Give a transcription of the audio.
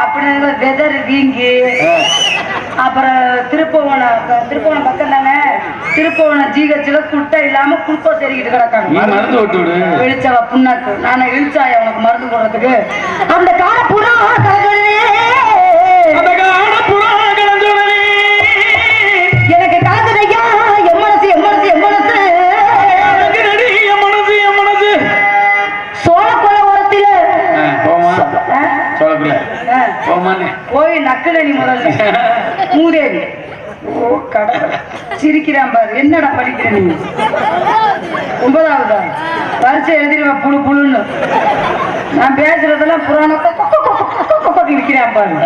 அப்படின்னு வெதர் வீங்கி அப்புறம் திருப்பவனம் திருப்பவனம் பக்கம் தானே? திருப்பவனம் ஜிஹெச்ல குட்டை இல்லாம குளுக்கோஸ் ஏறிக்கிட்டு நீ கிடக்காங்க மருந்து வெளிச்சவ புண்ணாக்கு. நான் இழிச்சாய உனக்கு மருந்து போடுறதுக்கு? அந்த ஆ, போமான்னு போய் நக்குல நீ முதல்ல மூதேவி ஓ கடவுள் சிரிக்கிறான் பாரு என்னடா படிக்கிற நீ ஒன்பதாவதா பரிசை எழுதிடுவேன் புழு புழுன்னு நான் பேசுறதெல்லாம் புராணத்தை இருக்கிறேன் பாரு